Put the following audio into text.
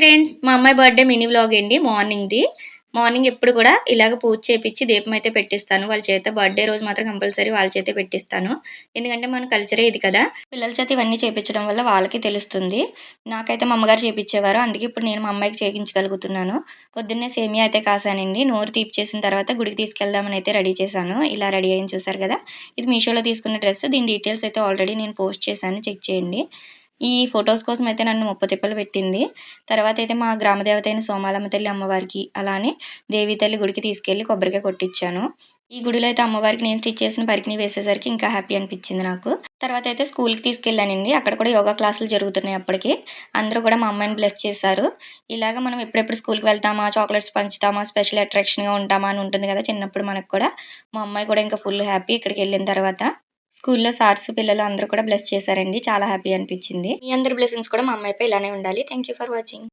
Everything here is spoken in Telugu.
ఫ్రెండ్స్ మా అమ్మాయి బర్త్డే మినీ వ్లాగ్ అండి మార్నింగ్ది. మార్నింగ్ ఎప్పుడు కూడా ఇలాగ పూజ చేపించి దీపం అయితే పెట్టిస్తాను. వాళ్ళ చేత బర్త్డే రోజు మాత్రం కంపల్సరీ వాళ్ళ చేతే పెట్టిస్తాను. ఎందుకంటే మన కల్చరే ఇది కదా. పిల్లల చేత ఇవన్నీ చేపించడం వల్ల వాళ్ళకి తెలుస్తుంది. నాకైతే మా అమ్మగారు చేపించేవారు అందుకే ఇప్పుడు నేను మా అమ్మాయికి చేయించగలుగుతున్నాను. పొద్దున్నే సేమియా అయితే కాసానండి. నోరు తీపి చేసిన తర్వాత గుడికి తీసుకెళ్దామని అయితే రెడీ చేశాను. ఇలా రెడీ అయ్యింది చూసారు కదా. ఇది మీషోలో తీసుకున్న డ్రెస్. దీని డీటెయిల్స్ అయితే ఆల్రెడీ నేను పోస్ట్ చేశాను. చెక్ చేయండి. ఈ ఫొటోస్ కోసం అయితే నన్ను ముప్ప తిప్పలు పెట్టింది. తర్వాత అయితే మా గ్రామదేవత అయిన సోమాలమ్మ తల్లి అమ్మవారికి అలానే దేవి తల్లి గుడికి తీసుకెళ్ళి కొబ్బరికాయ కొట్టించాను ఈ గుడిలో అయితే అమ్మవారికి నేను స్టిచ్ చేసిన పరికిని వేసేసరికి ఇంకా హ్యాపీ అనిపించింది నాకు. తర్వాత అయితే స్కూల్కి తీసుకెళ్ళానండి. అక్కడ కూడా యోగా క్లాసులు జరుగుతున్నాయి అప్పటికి. అందరూ కూడా మా అమ్మాయిని బ్లెస్ చేశారు. ఇలాగ మనం ఎప్పుడెప్పుడు స్కూల్కి వెళ్తామా చాక్లెట్స్ పంచుతామా స్పెషల్ అట్రాక్షన్గా ఉంటామా అని ఉంటుంది కదా చిన్నప్పుడు మనకు కూడా. మా అమ్మాయి కూడా ఇంకా ఫుల్ హ్యాపీ ఇక్కడికి వెళ్ళిన తర్వాత. స్కూల్లో సార్స్ పిల్లలు అందరూ కూడా బ్లెస్ చేశారండి. చాలా హ్యాపీ అనిపించింది. మీ అందరి బ్లెస్సింగ్స్ కూడా మా అమ్మాయిపై ఇలానే ఉండాలి. Thank for watching.